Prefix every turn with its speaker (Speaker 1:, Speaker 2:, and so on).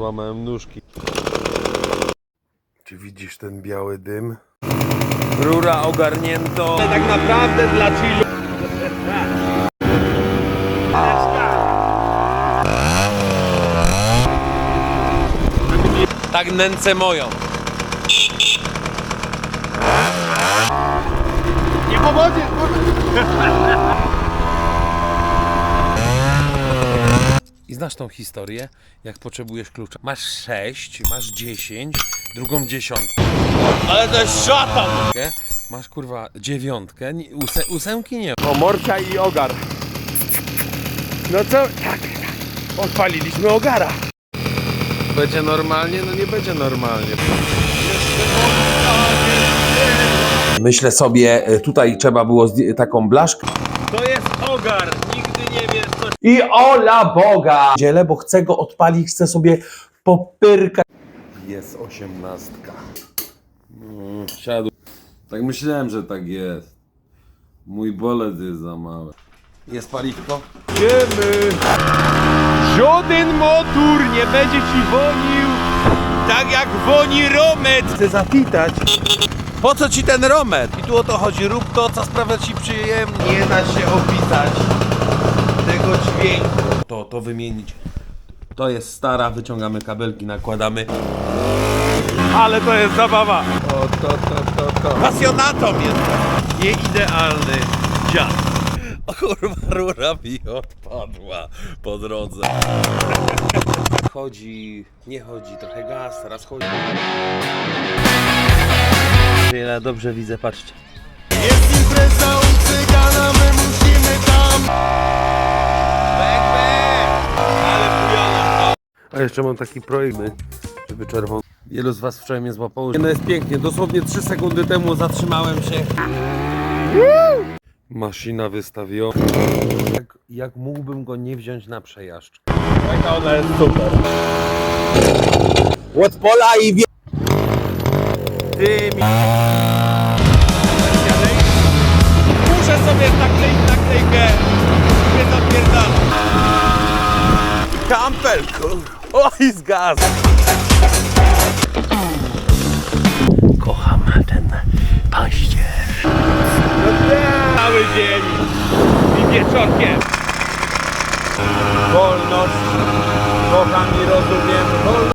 Speaker 1: złamałem nóżki. Czy widzisz ten biały dym? Rura ogarnięto. Tak naprawdę dla chillu. Tak nęcę moją. Nie powodzie, I znasz tą historię, jak potrzebujesz klucza. Masz 6, masz 10, drugą dziesiątkę, Ale to jest szatan! masz kurwa dziewiątkę, óse, ósemki nie. O, Morcia i Ogar. No co? Tak, odpaliliśmy Ogara. Będzie normalnie? No nie będzie normalnie. Myślę sobie, e, tutaj trzeba było taką blaszkę. To jest Ogar, nigdy nie wiesz co... I ola Boga! Dzielę, bo chcę go odpalić, chcę sobie popyrkać. Jest osiemnastka. Mm, siadł. Tak myślałem, że tak jest. Mój bolec jest za mały. Jest paliwko? Wiemy. Żaden motor nie będzie ci wonił tak jak woni Romet. Chcę zapytać, Po co ci ten romet? I tu o to chodzi, rób to, co sprawia ci przyjemnie. nie da się opisać tego dźwięku. To, to wymienić. To jest stara, wyciągamy kabelki, nakładamy. Ale to jest zabawa. O, to, to, to, to. Pasjonatą jestem. Nieidealny dziad. O kurwa, rura mi odpadła po drodze. Chodzi, nie chodzi, trochę gaz, teraz chodzi. Ja dobrze widzę, patrzcie. Jest impreza u cygana, my musimy tam. A jeszcze mam taki projekt, żeby czerwony. Wielu z was wczoraj mnie złapało. No jest pięknie, dosłownie 3 sekundy temu zatrzymałem się. Maszyna wystawiona. Jak, jak mógłbym go nie wziąć na przejażdżkę? Taka ona jest super. Od pola i wie... Muszę sobie nakleić naklejkę. Nie zapierdalam. Kampel, kurwa. Oj, z gaz. Kocham ten paździerz. No tak. Cały dzień i wieczorkiem. Wolność. Kocham i rozumiem wolność.